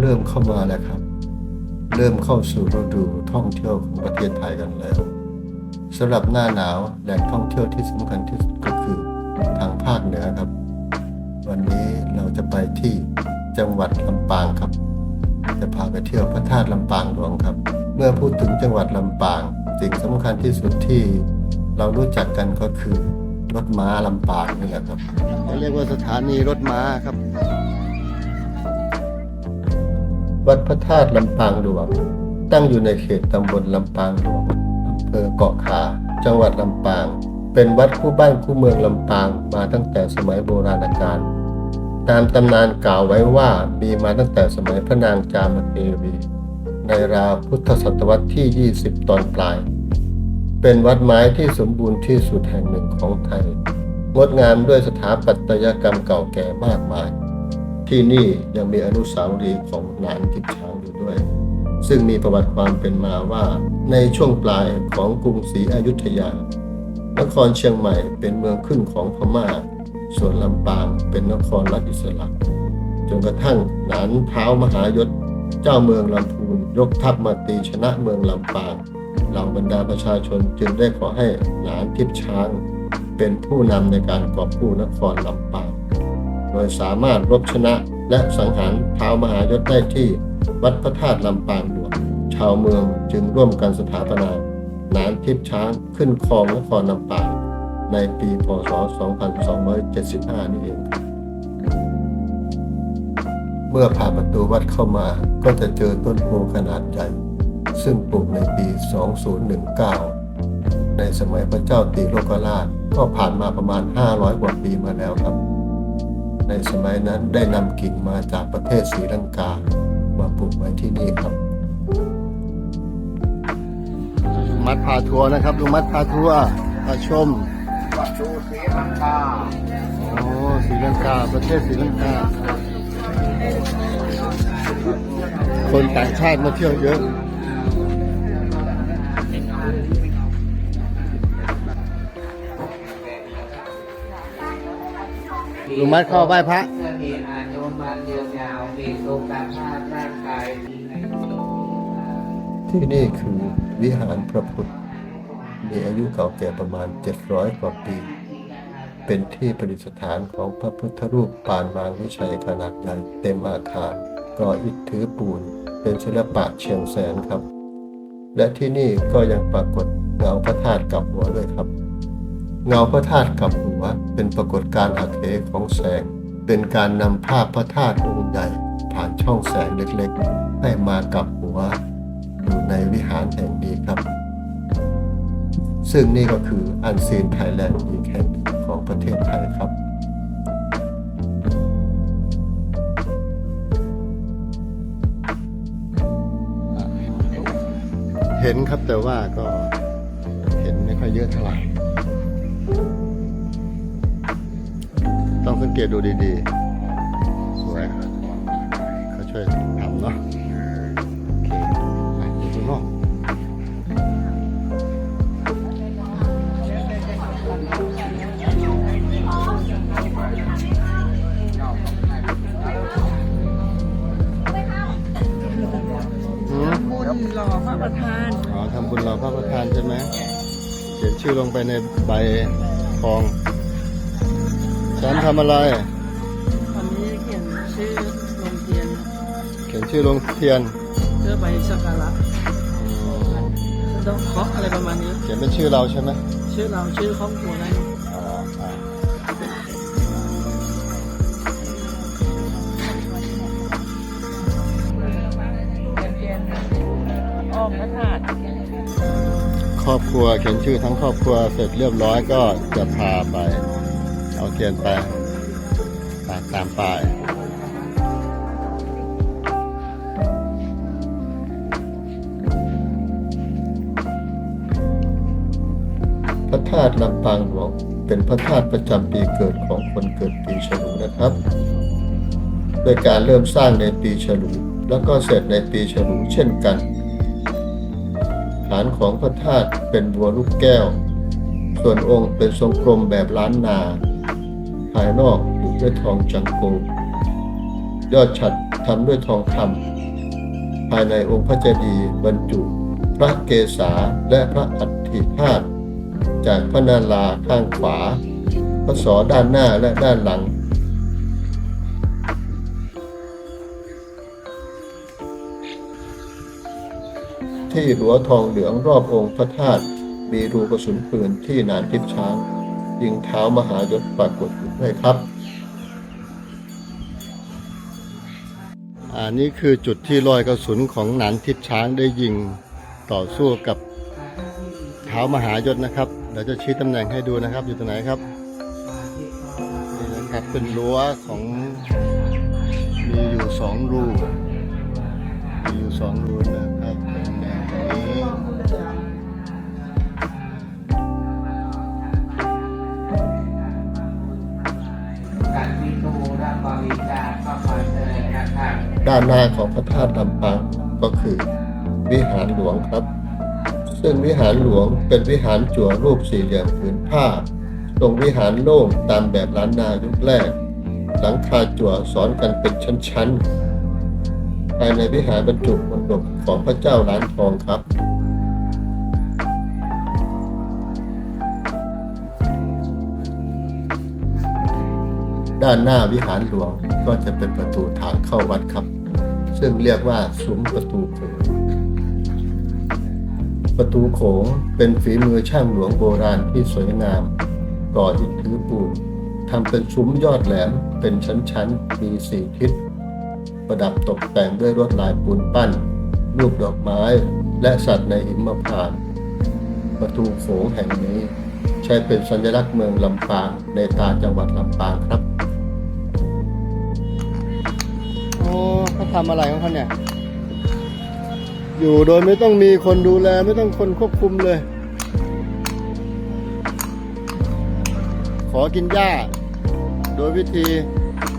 เริ่มเข้ามาแล้วครับ เริ่มเข้าสู่ฤดูท่องเที่ยวของประเทศไทยกันแล้วสำหรับหน้าหนาวแหล่งท่องเที่ยวที่สำคัญที่สุดก็คือทางภาคเหนือครับ วันนี้เราจะไปที่จังหวัดลำปางครับ จะพาไปเที่ยวพระธาตุลำปางหลวงครับ เมื่อพูดถึงจังหวัดลำปาง สิ่งสำคัญที่สุดที่เรารู้จักกันก็คือรถม้าลำปางนี่แหละครับเขาเรียกว่าสถานีรถม้าครับ วัดพระธาตุลำปางหลวง ตั้งอยู่ในเขตตำบลลำปางหลวงอำเภอเกาะขาจังหวัดลำปาง เป็นวัดคู่บ้านคู่เมืองลำปางมาตั้งแต่สมัยโบราณกาลตามตำนานกล่าวไว้ว่ามีมาตั้งแต่สมัยพระนางจามเทวี ในราวพุทธศตวรรษที่ 20 ตอนปลาย เป็นวัดไม้ที่สมบูรณ์ที่สุดแห่งหนึ่งของไทย งดงามด้วยสถาปัตยกรรมเก่าแก่มากมาย ที่นี่ยังมีอนุสาวรีย์ของหลานกิบช้างอยู่ด้วย ซึ่งมีประวัติความเป็นมาว่าในช่วงปลายของกรุงศรีอยุธยานครเชียงใหม่เป็นเมืองขึ้นของพม่า ส่วนลำปางเป็นนครรัฐอิสระจนกระทั่งหลานเท้ามหายศเจ้าเมืองลำพูนยกทัพมาตีชนะเมืองลำปางเหล่าบรรดาประชาชนจึงได้ขอให้หลานทิพช้าง เป็นผู้นำในการกอบกู้นครลำปาง โดยสามารถรบชนะและสังหารท้าวมหายศได้ที่วัดพระธาตุลำปางหลวงชาวเมืองจึงร่วมกันสถาปนานานทิพย์ช้างขึ้นครองนครลำปางในปีพศ 2275 นี่เอง เมื่อผ่านประตูวัดเข้ามาก็จะเจอต้นโพขนาดใหญ่ ซึ่งปลูกในปี 2019 ในสมัยพระเจ้าตีโลกราชก็ผ่านมาประมาณ 500 กว่าปีมาแล้วครับ ในสมัยนั้นได้นำกิ่งมาจากประเทศศรีลังกา มาปลูกไว้ที่นี่ครับ มัดพาทัวร์นะครับลุงมัดพาทัวร์มาชมวัดดูศรีลังกาโอ้ศรีลังกาประเทศศรีลังกา คนต่างชาติมาเที่ยวเยอะ ลุงมัดเข้าไหว้พระ เพื่อมีอายุมันยืนยาวมีสุขภาพร่างกายดีในโลกที่นี่คือวิหารพระพุทธ มีอายุเก่าแก่ประมาณ 700 กว่าปี เป็นที่ประดิษฐานของพระพุทธรูปปานวางวิชัยขนาดใหญ่เต็มอาคารก่ออิฐถือปูน เป็นศิลปะเชียงแสนครับ และที่นี่ก็ยังปรากฏเงาพระธาตุกับหัวด้วยครับ เงาพระธาตุกับหัว เป็นปรากฏการณ์หักเหของแสง เป็นการนำภาพพระธาตุองค์ใหญ่ ผ่านช่องแสงเล็กๆ ให้มากับหัว อยู่ในวิหารแห่งนี้ครับ ซึ่งนี่ก็คืออันซีนไทยแลนด์อีกแห่งหนึ่งของประเทศไทยครับเห็นครับแต่ว่าก็เห็นไม่ค่อยเยอะเท่าไหร่ ต้องสังเกตดูดีๆ สวยเขาช่วยทำเนาะโอเคไปดูข้างนอกหืมบุญหล่อพระประธานอ๋อทำบุญรอพระประธานใช่ไหมเขียนชื่อลงไปในใบทอง ฉันทำอะไรตอนนี้เขียนชื่อลงเทียนเขียนชื่อลงเทียนเพื่อไปสักการะต้องเคาะอะไรประมาณนี้ เขียนเป็นชื่อเราใช่ไหมชื่อเราชื่อครอบครัวได้อ๋ออ่าอ้อมพระธาตุครอบครัวเขียนชื่อทั้งครอบครัวเสร็จเรียบร้อยก็จะพาไป เอาเทียนไปตามตามป้ายพระธาตุลำปางหลวงเป็นพระธาตุประจำปีเกิดของคนเกิดปีฉลูนะครับ โดยการเริ่มสร้างในปีฉลูแล้วก็เสร็จในปีฉลูเช่นกัน ฐานของพระธาตุเป็นบัวลูกแก้ว ส่วนองค์เป็นทรงกลมแบบล้านนา ภายนอกอยู่ด้วยทองจังโกยอดฉัดทำด้วยทองคำภายในองค์พระเจดีย์บรรจุ พระเกศาและพระอัฐิธาตุจากพระนาลาข้างขวา พระศอด้านหน้าและด้านหลัง ที่หัวทองเหลืองรอบองค์พระธาตุมีรูกระสุนปืนที่หนานทิพช้าง ยิงเท้ามหายศปรากฏอยู่ด้วยครับ อันนี้คือจุดที่รอยกระสุนของหนานทิพช้างได้ยิงต่อสู้กับเท้ามหายศนะครับเดี๋ยวจะชี้ตำแหน่งให้ดูนะครับ อยู่ตรงไหนครับนี่นะครับเป็นรั้วของมีอยู่สองรูมีอยู่สองรูนะครับตำแหน่งนี้ ด้านหน้าของพระธาตุลำปางก็คือ วิหารหลวงครับ ซึ่งวิหารหลวงเป็นวิหารจั่วรูปสี่เหลี่ยมผืนผ้าตรงวิหารโล่งตามแบบล้านนายุคแรก หลังคาจั่วซ้อนกันเป็นชั้นๆภายในวิหารบรรจุมณฑปของพระเจ้าล้านทองครับด้านหน้าวิหารหลวงก็จะเป็นประตูทางเข้าวัดครับ ซึ่งเรียกว่าซุ้มประตูโขงประตูโขงเป็นฝีมือช่างหลวงโบราณที่สวยงามก่ออิฐถือปูนทำเป็นซุ้มยอดแหลมเป็นชั้นๆ มีสี่ทิศ ประดับตกแต่งด้วยลวดลายปูนปั้น รูปดอกไม้และสัตว์ในหิมพานต์ประตูโขงแห่งนี้ ใช้เป็นสัญลักษณ์เมืองลำปางในตาจังหวัดลำปางครับ เขาทำอะไรของเขาเนี่ย อยู่โดยไม่ต้องมีคนดูแลไม่ต้องคนควบคุมเลย ขอกินหญ้า โดยวิธี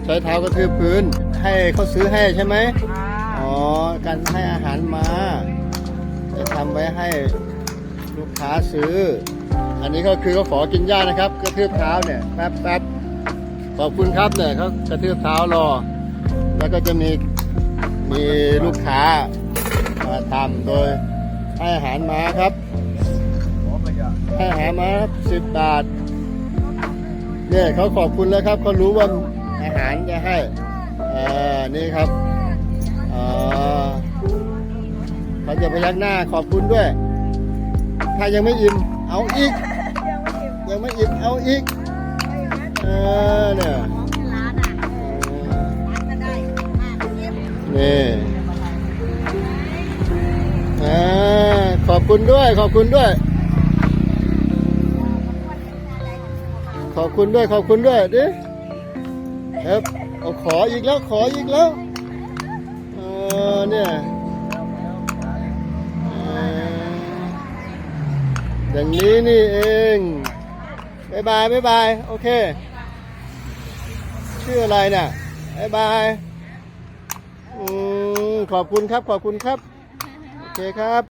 ใช้เท้ากระทืบพื้น ให้เขาซื้อให้ใช่ไหมอ๋อ การให้อาหารมา จะทำไว้ให้ลูกค้าซื้อ อันนี้ก็คือเขาขอกินหญ้านะครับกระทืบเท้าเนี่ยแป๊บแป๊บขอบคุณครับเนี่ยเขากระทืบเท้ารอ แล้วก็จะมี มีลูกค้ามาทำโดยให้อาหารม้าครับ ให้อาหารม้าสิบบาทเนี่ยเขาขอบคุณแล้วครับเขารู้ว่าอาหารจะให้อ่อนี่ครับเอ่อเขาจะพยักหน้าขอบคุณด้วย ถ้ายังไม่อิ่มเอาอีก ยังไม่อิ่มเอาอีกเออเนี่ย นี่อ่าขอบคุณด้วย ขอบคุณด้วย ขอบคุณด้วย ขอบคุณด้วยดิครับเอาขออีกแล้ว ขออีกแล้วเออเนี่ยเอออย่างนี้นี่เองบายบายบายบาย โอเค ชื่ออะไรเนี่ยบายบาย อืมขอบคุณครับขอบคุณครับ โอเคครับ